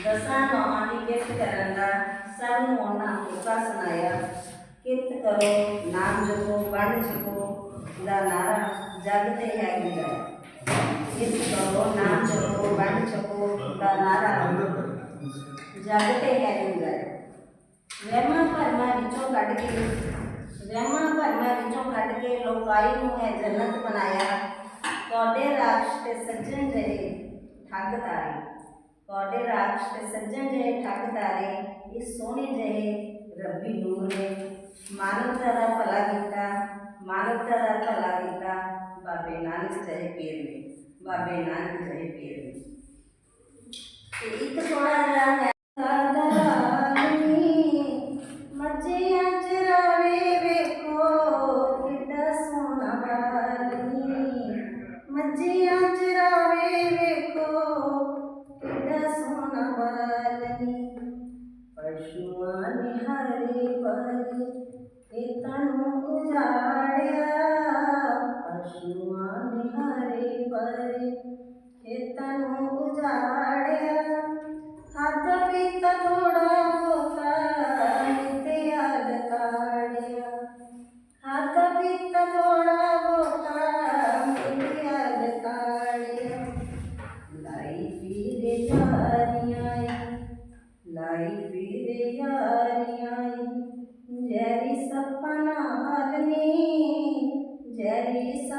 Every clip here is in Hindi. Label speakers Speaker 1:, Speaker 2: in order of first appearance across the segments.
Speaker 1: दसानो अनिकेत करंदा सब मोना उपासनाया। कित करो, नाम जपो, बाण जपो, दा नारा जागते है गिरा कित करो, नाम जपो, बाण जपो, दा नारा जागते है गिरा वैमा परमा विचों कट के वैमा परमा विचों कट के लोकाई नु है जन्नत बनाया। तोड़े राष्ट्र सज्जन रहे, ठग तारी। तोड़े राक्ष के सज्जन जय ठग तारे इस सोने जय रब्बी नूर ने मानव दा भला कीता मानव दा भला कीता बाबे नानक जय पीर ने बाबे नानक जय पीर ने एक तो ਉਘਾੜਿਆ ਪਸ਼ੂਆਂ ਨਿਹਾਰੇ ਪਰ ਖੇਤਾਂ ਨੂੰ ਉਜਾੜਿਆ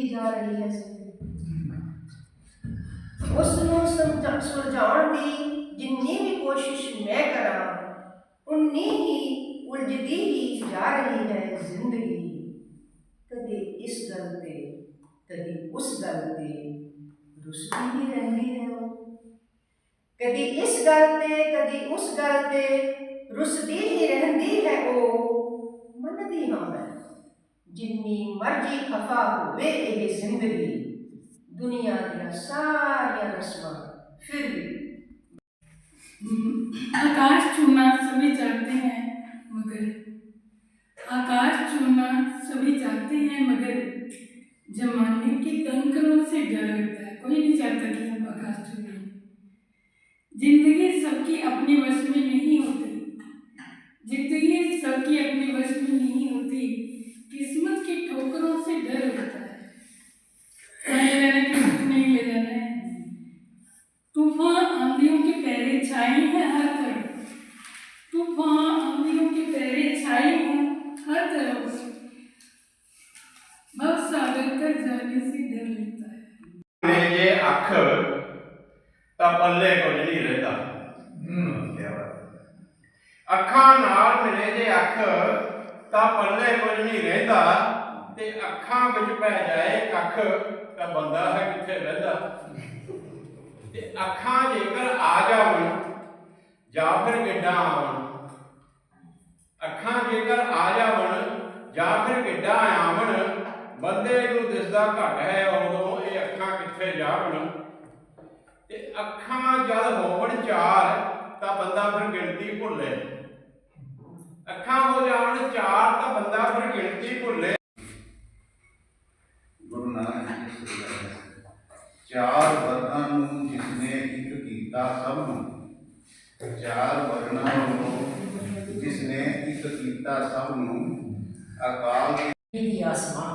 Speaker 2: दी जा रही है सुलझाण दी जिन्नी भी कोशिश मैं करा उन्नी ही उलझदी ही जा रही है ज़िंदगी। कभी इस गल पे कभी उस गल पे रुसती ही रहती है इस गल पे उस गल पे रुसती ही रहती है वो। जिन्नी मर्ज़ी खफा होवे ए ज़िंदगी। दुनिया दिया सारिया रस्मा, फिर हम्म।
Speaker 3: आकाश छूना सभी जानते हैं, मगर आकाश छूना सभी जानते हैं, मगर जमाने के कंकरों से डर लगता है। कोई नहीं चाहता कि हम आकाश छूना ज़िंदगी सबकी अपने वश में नहीं होती। ज़िंदगी सबकी अपने वश में नहीं होती। की ठोकरों से डर होता है। मैंने कि नहीं ले जाना है। तूफ़ान आंधियों के पहले छाई है हर तरफ़। तूफ़ान आंधियों के पहले छाई हो हर तरफ़। भव सागर तक जाने से डर लेता है।
Speaker 4: ये आखर ता पल्ले को नहीं रहता। हम्म क्या बात अखा नाल मिले जे आखर ता पल्ले को नहीं रहता। ਤੇ ਅੱਖਾਂ ਵਿੱਚ ਪੈ ਜਾਏ ਕੱਖ, ਤਾਂ ਬੰਦਾ ਹੈ ਕਿੱਥੇ ਰਹਿੰਦਾ? ਤੇ ਅੱਖਾਂ ਜੇਕਰ ਆ ਜਾਵਣ ਜਾਂ ਫਿਰ ਗਿੱਡਾਂ ਆਵਣ? ਅੱਖਾਂ ਜੇਕਰ ਆ ਜਾਵਣ ਜਾਂ ਫਿਰ ਗਿੱਡਾਂ ਆਵਣ? ਬੰਦੇ ਨੂੰ ਦਿਸਦਾ ਘੱਟ ਹੈ ਉਦੋਂ ਇਹ ਅੱਖਾਂ ਕਿੱਥੇ ਜਾਵਣ? ਤੇ ਅੱਖਾਂ ਜਦ ਹੋਵਣ ਚਾਰ, ਤਾਂ ਬੰਦਾ ਫਿਰ ਗਿਣਤੀ ਭੁੱਲੇ। ਅੱਖਾਂ ਹੋ ਜਾਵਣ ਚਾਰ, ਤਾਂ ਬੰਦਾ ਫਿਰ ਗਿਣਤੀ ਭੁੱਲੇ।
Speaker 5: ਚਾਰ ਵਰਨਾਂ ਨੂੰ ਜਿਸਨੇ ਇੱਕ ਕੀਤਾ ਸਭ ਨੂੰ ਚਾਰ ਵਰਨਾਂ ਨੂੰ ਜਿਸਨੇ ਇੱਕ ਕੀਤਾ ਸਭ ਨੂੰ ਅਕਾਲ
Speaker 6: रहने की आसमां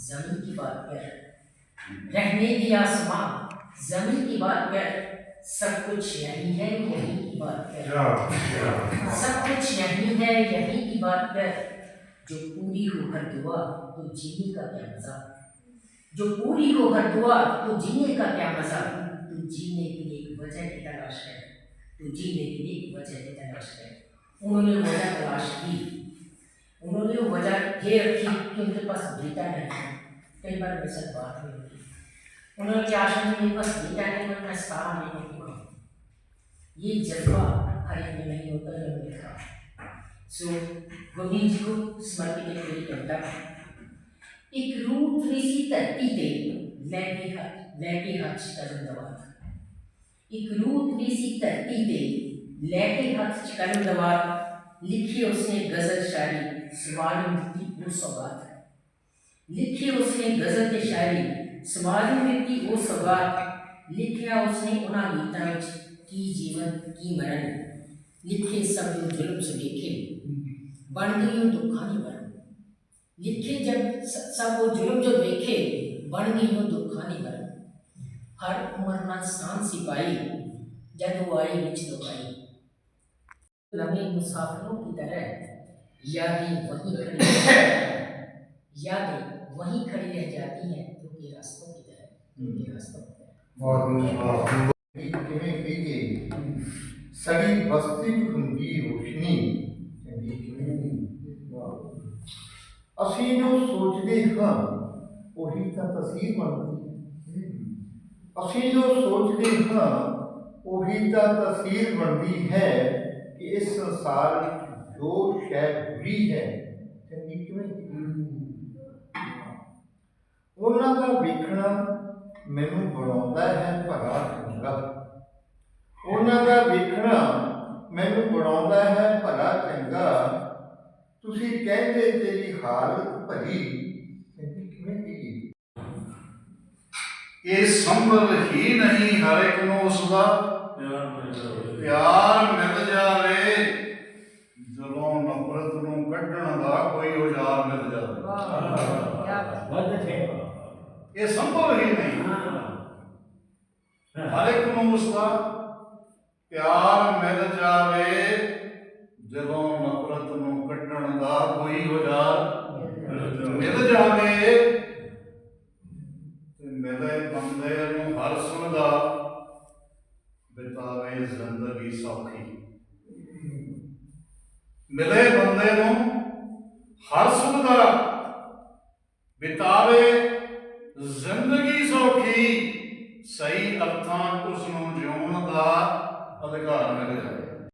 Speaker 6: जमीन की बात कर रहने की आसमां जमीन की बात कर सब कुछ यही है यही की बात कर सब कुछ यही है यही की बात कर जो पूरी होकर दुआ तो जीने का क्या मजा जो पूरी होकर दुआ तो जीने का क्या मज़ा? तू जीने के लिए एक वजह की तलाश है तू जीने के लिए एक वजह की तलाश है उन्होंने वजह तलाश की। उन्होंने वो वजह ये रखी कि उनके पास डेटा नहीं है कई बार मेरे साथ बात हुई। होगी उन्होंने आश्रम में बस नहीं जाने पर मैं स्थान लेने की ये जज्बा हर एक में नहीं होता जो देखा सो गोविंद जी को समर्पित एक मेरी कविता एक रूट थ्री सी ત્રીસની તરતી દે લેવી હચ લેવી હચ કરું દવા એક રૂટ ત્રીસની તરતી દે લેવી હચ चिकन दवा लिखी उसने गज़ल शायरी, सवाल मिट्टी वो सवाल लिखी उसने गज़ल की शायरी, सवाल मिट्टी वो सवाल लिखिया उसने उन्हें गीतों की जीवन, की मरण। लिखे सब जुल्म से लिखे बन गई दुखा की बन लिखे जब सब वो जुलम जो देखे बन गई हो तो खानी बन। हर उम्र ना शान सिपाही जब वो आई रिच आई लगे मुसाफिरों की तरह या ही वहीं खड़ी या भी वहीं खड़ी रह जाती हैं उनके रास्तों की तरह उनके रास्तों की
Speaker 5: सभी बस्ती की रोशनी ਅਸੀਂ ਜੋ ਸੋਚਦੇ ਹਾਂ ਉਹੀ ਤਾਂ ਤਸਵੀਰ ਬਣਦੀ ਹੈ ਅਸੀਂ ਜੋ ਸੋਚਦੇ ਹਾਂ ਉਹੀ ਤਾਂ ਤਸਵੀਰ ਬਣਦੀ ਹੈ ਕਿ ਇਸ ਸੰਸਾਰ ਵਿੱਚ ਜੋ ਸ਼ੈ ਬੁਰੀ ਹੈ ਚੰਗੀ ਕਿਵੇਂ ਉਹਨਾਂ ਦਾ ਵੇਖਣਾ ਮੈਨੂੰ ਬਣਾਉਂਦਾ ਹੈ ਭਲਾ ਚੰਗਾ ਉਹਨਾਂ ਦਾ ਵੇਖਣਾ ਮੈਨੂੰ ਬਣਾਉਂਦਾ ਹੈ ਭਲਾ ਚੰਗਾ ਤੁਸੀਂ ਕਹਿੰਦੇ ਤੇਰੀ ਹਾਲਤ ਭਰੀ ਚੰਗੀ ਕਿਵੇਂ ਦੀ
Speaker 7: ਇਹ ਸੰਭਵ ਹੀ ਨਹੀਂ ਹਰ ਇੱਕ ਨੂੰ ਉਸ ਦਾ ਪਿਆਰ ਮਿਲ ਜਾਵੇ ਜਦੋਂ ਨਫ਼ਰਤ ਨੂੰ ਕੱਢਣ ਦਾ ਕੋਈ ਔਜ਼ਾਰ ਮਿਲ ਜਾਵੇ ਇਹ ਸੰਭਵ ਹੀ ਨਹੀਂ ਹਰ ਇੱਕ ਨੂੰ ਉਸ ਦਾ ਪਿਆਰ ਮਿਲ ਜਾਵੇ ਜਦੋਂ ਨਫ਼ਰਤ ਨੂੰ ਕੱਢਣ ਦਾ ਕੋਈ ਔਜ਼ਾਰ ਮਿਲ ਜਾਵੇ। ਤੇ ਮਿਲੇ ਬੰਦੇ ਨੂੰ ਹਰ ਸੁਣਦਾ ਬਿਤਾਵੇ ਜ਼ਿੰਦਗੀ ਸੌਖੀ। ਮਿਲੇ ਬੰਦੇ ਨੂੰ ਹਰ ਸੁਣਦਾ।